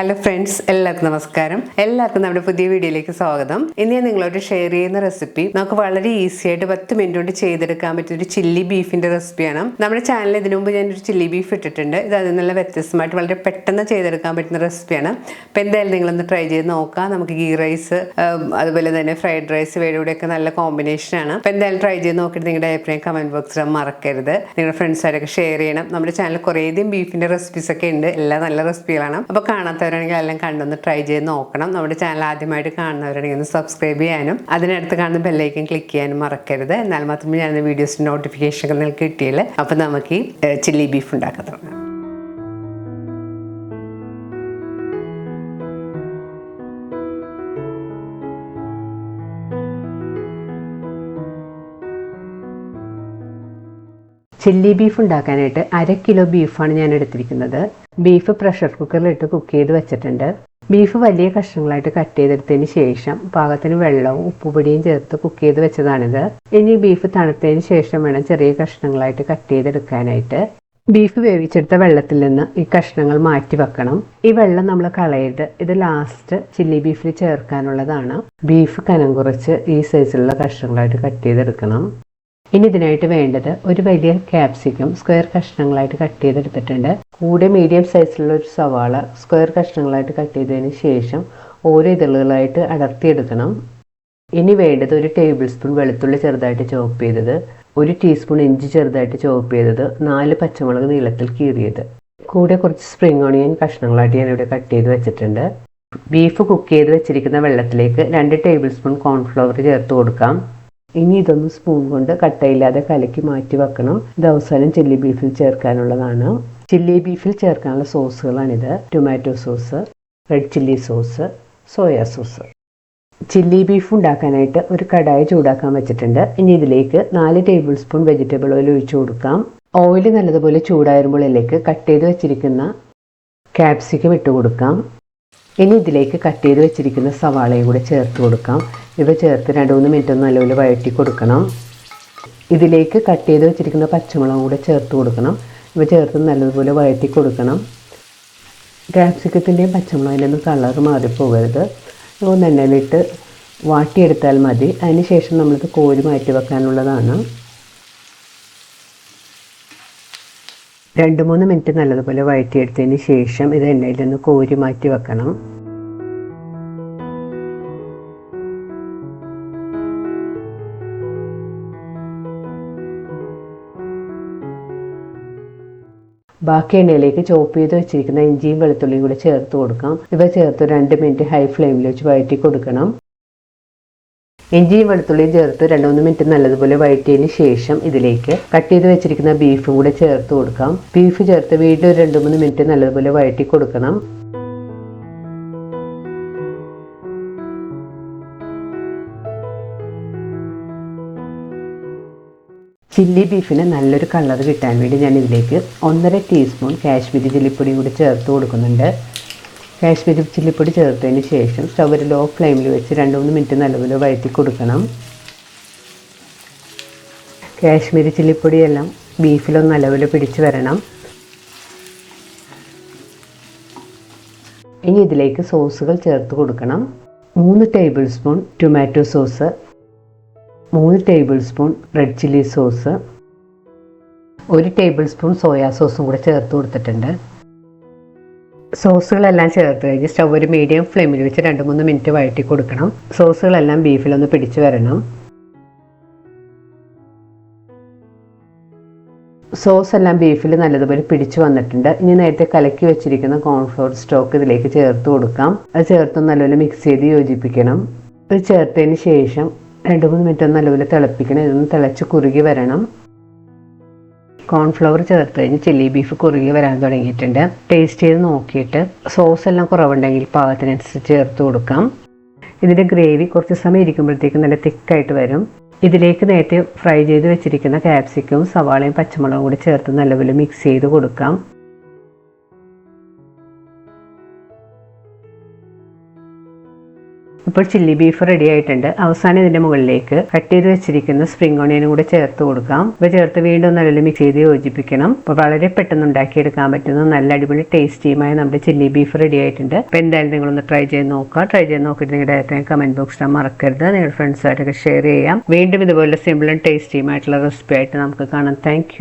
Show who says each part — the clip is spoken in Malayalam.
Speaker 1: ഹലോ ഫ്രണ്ട്സ് എല്ലാവർക്കും നമസ്കാരം. എല്ലാവർക്കും നമ്മുടെ പുതിയ വീഡിയോയിലേക്ക് സ്വാഗതം. ഇന്ന് ഞാൻ നിങ്ങളോട് ഷെയർ ചെയ്യുന്ന റെസിപ്പി നമുക്ക് വളരെ ഈസി ആയിട്ട് പത്ത് മിനിറ്റ് കൊണ്ട് ചെയ്തെടുക്കാൻ പറ്റിയ ഒരു ചില്ലി ബീഫിന്റെ റെസിപ്പിയാണ് നമ്മുടെ ചാനലിൽ ഇതിനു മുമ്പ് ഞാൻ ഒരു ചില്ലി ബീഫ് ഇട്ടിട്ടുണ്ട്. ഇത് അതിൽ നല്ല വ്യത്യസ്തമായിട്ട് വളരെ പെട്ടെന്ന് ചെയ്തെടുക്കാൻ പറ്റുന്ന റെസിപ്പിയാണ് അപ്പോൾ എന്തായാലും നിങ്ങളൊന്ന് ട്രൈ ചെയ്ത് നോക്കാം. നമുക്ക് ഗീ റൈസ് അതുപോലെ തന്നെ ഫ്രൈഡ് റൈസ് വേടികൂടെയൊക്കെ നല്ല കോമ്പിനേഷനാണ് അപ്പോൾ എന്തായാലും ട്രൈ ചെയ്ത് നോക്കിയിട്ട് നിങ്ങളുടെ അഭിപ്രായം കമന്റ് ബോക്സിൽ മറക്കരുത്. നിങ്ങളുടെ ഫ്രണ്ട്സുകാരൊക്കെ ഷെയർ ചെയ്യണം. നമ്മുടെ ചാനലിൽ കുറേയധികം ബീഫിന്റെ റെസിപ്പീസ് ഒക്കെ ഉണ്ട്. എല്ലാം നല്ല റെസിപ്പികളാണ് അപ്പോൾ കാണാത്തവരാണെങ്കിൽ എല്ലാം കണ്ടൊന്ന് ട്രൈ ചെയ്ത് നോക്കണം. നമ്മുടെ ചാനൽ ആദ്യമായിട്ട് കാണുന്നവരാണെങ്കിൽ ഒന്ന് സബ്സ്ക്രൈബ് ചെയ്യാനും അതിനടുത്ത് കാണുന്ന ബെല്ലൈക്കൻ ക്ലിക്ക് ചെയ്യാനും മറക്കരുത്. എന്നാൽ മാത്രമേ ഞാൻ വീഡിയോസിന്റെ നോട്ടിഫിക്കേഷനുകൾ നിങ്ങൾക്ക് കിട്ടിയില്ല. അപ്പോൾ നമുക്ക് ചില്ലി ബീഫ് ഉണ്ടാക്കാൻ തുടങ്ങാം. ചില്ലി ബീഫ് ഉണ്ടാക്കാനായിട്ട് അര കിലോ ബീഫാണ് ഞാൻ എടുത്തിരിക്കുന്നത്. ബീഫ് പ്രഷർ കുക്കറിലിട്ട് കുക്ക് ചെയ്ത് വെച്ചിട്ടുണ്ട്. ബീഫ് വലിയ കഷ്ണങ്ങളായിട്ട് കട്ട് ചെയ്തെടുത്തതിന് ശേഷം പാകത്തിന് വെള്ളവും ഉപ്പുപൊടിയും ചേർത്ത് കുക്ക് ചെയ്ത് വെച്ചതാണിത്. ഇനി ബീഫ് തണുത്തതിന് ശേഷം വേണം ചെറിയ കഷ്ണങ്ങളായിട്ട് കട്ട് ചെയ്തെടുക്കാനായിട്ട്. ബീഫ് വേവിച്ചെടുത്ത വെള്ളത്തിൽ നിന്ന് ഈ കഷ്ണങ്ങൾ മാറ്റി വെക്കണം. ഈ വെള്ളം നമ്മൾ കളയിട്ട് ഇത് ലാസ്റ്റ് ചില്ലി ബീഫിൽ ചേർക്കാനുള്ളതാണ്. ബീഫ് കനം കുറച്ച് ഈ സൈസിലുള്ള കഷ്ണങ്ങളായിട്ട് കട്ട് ചെയ്തെടുക്കണം. ഇനി ഇതിനായിട്ട് വേണ്ടത് ഒരു വലിയ ക്യാപ്സിക്കം സ്ക്വയർ കഷ്ണങ്ങളായിട്ട് കട്ട് ചെയ്തെടുത്തിട്ടുണ്ട്. കൂടെ മീഡിയം സൈസിലുള്ള ഒരു സവാള സ്ക്വയർ കഷ്ണങ്ങളായിട്ട് കട്ട് ചെയ്തതിന് ശേഷം ഓരോ ഇതളുകളായിട്ട് അടർത്തിയെടുക്കണം. ഇനി വേണ്ടത് ഒരു ടേബിൾ സ്പൂൺ വെളുത്തുള്ളി ചെറുതായിട്ട് ചോപ്പ് ചെയ്തത് ഒരു ടീസ്പൂൺ ഇഞ്ചി ചെറുതായിട്ട് ചോപ്പ് ചെയ്തത് നാല് പച്ചമുളക് നീളത്തിൽ കീറിയത്. കൂടെ കുറച്ച് സ്പ്രിംഗ് ഓണിയൻ കഷ്ണങ്ങളായിട്ട് ഞാനിവിടെ കട്ട് ചെയ്ത് വെച്ചിട്ടുണ്ട്. ബീഫ് കുക്ക് ചെയ്ത് വെച്ചിരിക്കുന്ന വെള്ളത്തിലേക്ക് രണ്ട് ടേബിൾ സ്പൂൺ കോൺഫ്ലവർ ചേർത്ത് കൊടുക്കാം. ഇനി ഇതൊന്ന് സ്പൂൺ കൊണ്ട് കട്ടയില്ലാതെ കലക്കി മാറ്റി വെക്കണം. ഇത് അവസാനം ചില്ലി ബീഫിൽ ചേർക്കാനുള്ളതാണ്. ചില്ലി ബീഫിൽ ചേർക്കാനുള്ള സോസുകളാണിത് tomato sauce red chilli sauce soya sauce chilli beef ഉണ്ടാക്കാനായിട്ട് ഒരു കടായി ചൂടാക്കാൻ വെച്ചിട്ടുണ്ട്. ഇനി ഇതിലേക്ക് നാല് ടേബിൾ സ്പൂൺ വെജിറ്റബിൾ ഓയിൽ ഒഴിച്ചു കൊടുക്കാം. ഓയിൽ നല്ലതുപോലെ ചൂടായിരുമ്പോൾ ഇതിലേക്ക് കട്ട് ചെയ്ത് വെച്ചിരിക്കുന്ന ക്യാപ്സിക്കം ഇട്ട് കൊടുക്കാം. ഇനി ഇതിലേക്ക് കട്ട് ചെയ്ത് വെച്ചിരിക്കുന്ന സവാളയും കൂടെ ചേർത്ത് കൊടുക്കാം. ഇവ ചേർത്ത് രണ്ട് മൂന്ന് മിനിറ്റ് ഒന്ന് നല്ലപോലെ വഴറ്റി കൊടുക്കണം. ഇതിലേക്ക് കട്ട് ചെയ്ത് വെച്ചിരിക്കുന്ന പച്ചമുളകും കൂടെ ചേർത്ത് കൊടുക്കണം. ഇവ ചേർത്ത് നല്ലതുപോലെ വഴറ്റി കൊടുക്കണം. ക്യാപ്സിക്കത്തിന്റെയും പച്ചമുളകിന്റെയും കളർ മാറിപ്പോകരുത്. ഒന്ന് എണ്ണയിലിട്ട് വാട്ടിയെടുത്താൽ മതി. അതിന് ശേഷം നമ്മളിത് കോരി മാറ്റി വെക്കാനുള്ളതാണ്. രണ്ട് മൂന്ന് മിനിറ്റ് നല്ലതുപോലെ വഴറ്റിയെടുത്തതിന് ശേഷം ഇത് എണ്ണയിൽ നിന്ന് കോരി മാറ്റി വെക്കണം. ബാക്കി എണ്ണയിലേക്ക് ചോപ്പ് ചെയ്ത് വെച്ചിരിക്കുന്ന ഇഞ്ചിയും വെളുത്തുള്ളിയും കൂടെ ചേർത്ത് കൊടുക്കാം. ഇവ ചേർത്ത് രണ്ട് മിനിറ്റ് ഹൈ ഫ്ലെയിമിൽ വെച്ച് വഴറ്റി കൊടുക്കണം. ഇഞ്ചിയും വെളുത്തുള്ളിയും ചേർത്ത് രണ്ട് മൂന്ന് മിനിറ്റ് നല്ലതുപോലെ വഴറ്റിയതിന് ശേഷം ഇതിലേക്ക് കട്ട് ചെയ്ത് വെച്ചിരിക്കുന്ന ബീഫും കൂടെ ചേർത്ത് കൊടുക്കാം. ബീഫ് ചേർത്ത് വീണ്ടും ഒരു രണ്ട് മൂന്ന് മിനിറ്റ് നല്ലതുപോലെ വഴറ്റി കൊടുക്കണം. ചില്ലി ബീഫിന് നല്ലൊരു കളർ കിട്ടാൻ വേണ്ടി ഞാൻ ഇതിലേക്ക് ഒന്നര ടീസ്പൂൺ കാശ്മീരി ചില്ലിപ്പൊടിയും കൂടി ചേർത്ത് കൊടുക്കുന്നുണ്ട്. കാശ്മീരി ചില്ലിപ്പൊടി ചേർത്തതിന് ശേഷം സ്റ്റവ് ഒരു ലോ ഫ്ലെയിമിൽ വെച്ച് രണ്ട് മൂന്ന് മിനിറ്റ് നല്ലപോലെ വഴറ്റി കൊടുക്കണം. കാശ്മീരി ചില്ലിപ്പൊടിയെല്ലാം ബീഫിലൊന്ന് നല്ലപോലെ പിടിച്ച് വരണം. ഇനി ഇതിലേക്ക് സോസുകൾ ചേർത്ത് കൊടുക്കണം. മൂന്ന് ടേബിൾ സ്പൂൺ ടൊമാറ്റോ സോസ് മൂന്ന് table spoon red chilli sauce ഒരു ടേബിൾ സ്പൂൺ സോയാ സോസും കൂടെ ചേർത്ത് കൊടുത്തിട്ടുണ്ട്. സോസുകളെല്ലാം ചേർത്ത് കഴിഞ്ഞ് സ്റ്റൗ ഒരു മീഡിയം ഫ്ലെയിമിൽ വെച്ച് രണ്ട് മൂന്ന് മിനിറ്റ് വഴറ്റി കൊടുക്കണം. സോസുകളെല്ലാം ബീഫിലൊന്ന് പിടിച്ചു വരണം. സോസ് എല്ലാം ബീഫിൽ നല്ലതുപോലെ പിടിച്ചു വന്നിട്ടുണ്ട്. ഇനി നേരത്തെ കലക്കി വെച്ചിരിക്കുന്ന കോൺഫ്ലോർ സ്റ്റോക്ക് ഇതിലേക്ക് ചേർത്ത് കൊടുക്കാം. അത് ചേർത്ത് നല്ലപോലെ മിക്സ് ചെയ്ത് യോജിപ്പിക്കണം. ഇത് ചേർത്തതിന് ശേഷം രണ്ട് മൂന്ന് മിനിറ്റ് നല്ലപോലെ തിളപ്പിക്കണം. ഇതൊന്ന് തിളച്ച് കുറുകി വരണം. കോൺഫ്ലവർ ചേർത്ത് കഴിഞ്ഞ് ചില്ലി ബീഫ് കുറുകി വരാൻ തുടങ്ങിയിട്ടുണ്ട്. ടേസ്റ്റ് ചെയ്ത് നോക്കിയിട്ട് സോസ് എല്ലാം കുറവുണ്ടെങ്കിൽ പാകത്തിനനുസരിച്ച് ചേർത്ത് കൊടുക്കാം. ഇതിന്റെ ഗ്രേവി കുറച്ച് സമയം ഇരിക്കുമ്പോഴത്തേക്കും നല്ല തിക്കായിട്ട് വരും. ഇതിലേക്ക് നേരത്തെ ഫ്രൈ ചെയ്ത് വെച്ചിരിക്കുന്ന ക്യാപ്സിക്കവും സവാളയും പച്ചമുളകും കൂടി ചേർത്ത് നല്ലപോലെ മിക്സ് ചെയ്ത് കൊടുക്കാം. ഇപ്പോൾ ചില്ലി ബീഫ് റെഡി ആയിട്ടുണ്ട്. അവസാനം ഇതിന്റെ മുകളിലേക്ക് കട്ട് ചെയ്ത് വെച്ചിരിക്കുന്ന സ്പ്രിംഗ് ഓണിയനും കൂടെ ചേർത്ത് കൊടുക്കാം. ഇപ്പൊ ചേർത്ത് വീണ്ടും നല്ല മിക്സ് ചെയ്ത് യോജിപ്പിക്കണം. അപ്പോൾ വളരെ പെട്ടെന്ന് ഉണ്ടാക്കിയെടുക്കാൻ പറ്റുന്ന നല്ല അടിപൊളി ടേസ്റ്റിയുമായ നമ്മുടെ ചില്ലി ബീഫ് റെഡി ആയിട്ടുണ്ട്. അപ്പോൾ എന്തായാലും നിങ്ങളൊന്ന് ട്രൈ ചെയ്ത് നോക്കുക. ട്രൈ ചെയ്ത് നോക്കിയിട്ട് നിങ്ങളുടെ കമന്റ് ബോക്സിൽ മറക്കരുത്. നിങ്ങളുടെ ഫ്രണ്ട്സായിട്ടൊക്കെ ഷെയർ ചെയ്യാം. വീണ്ടും ഇതുപോലെ സിമ്പിളും ടേസ്റ്റിയുമായിട്ടുള്ള റെസിപ്പി ആയിട്ട് നമുക്ക് കാണാം. താങ്ക്